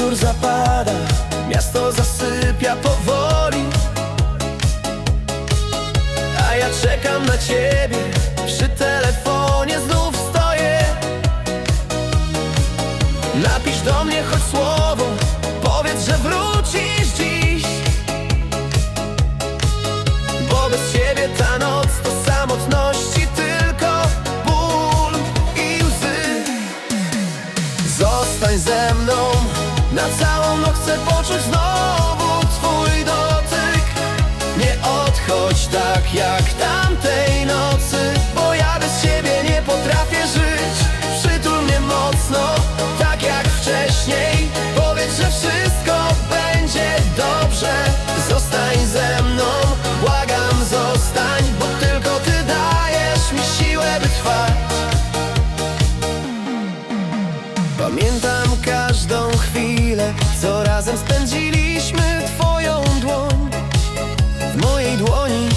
Wieczór zapada, miasto zasypia powoli. A ja czekam na ciebie, chcę poczuć znowu twój dotyk. Nie odchodź tak jak tamtej nocy Bo ja bez ciebie nie potrafię żyć. Przytul mnie mocno, tak jak wcześniej. Powiedz, że wszystko będzie dobrze. Zostań ze mną, błagam zostań Bo tylko ty dajesz mi siłę by trwać. Pamiętam każdą co razem spędziliśmy Twoją dłoń. W mojej dłoni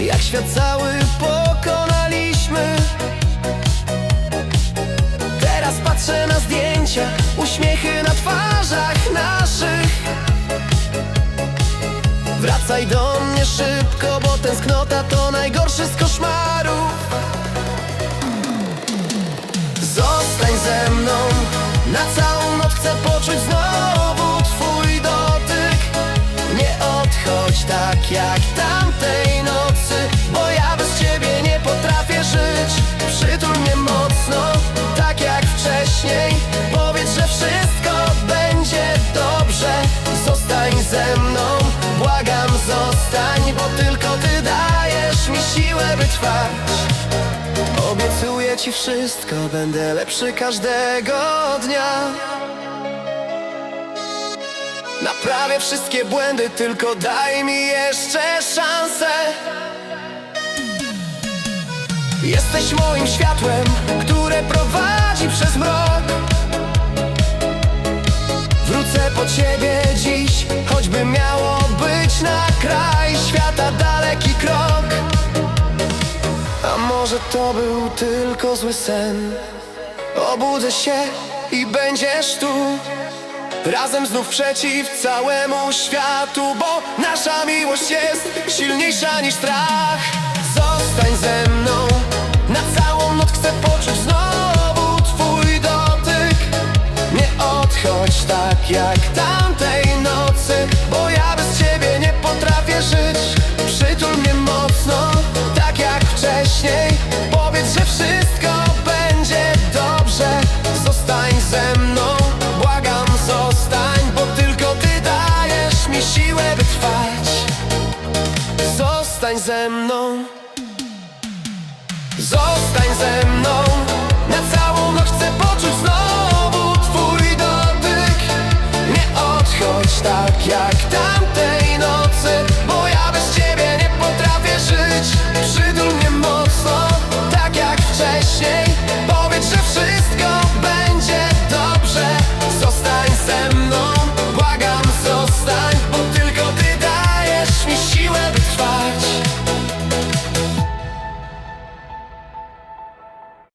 Jak świat cały pokonaliśmy. Teraz patrzę na zdjęcia, uśmiechy na twarzach naszych. Wracaj do mnie szybko, bo tęsknota to najgorszy z koszmarów. Zostań ze mną dajesz mi siłę by trwać. Obiecuję ci wszystko, będę lepszy każdego dnia. Naprawię wszystkie błędy, tylko daj mi jeszcze szansę. Jesteś moim światłem, które prowadzi przez mrok. Wrócę po ciebie dziś, choćby miało być na kraj świata daleki krok może to był tylko zły sen. Obudzę się i będziesz tu. Razem znów przeciw całemu światu Bo nasza miłość jest silniejsza niż strach. Zostań ze mną ze mną.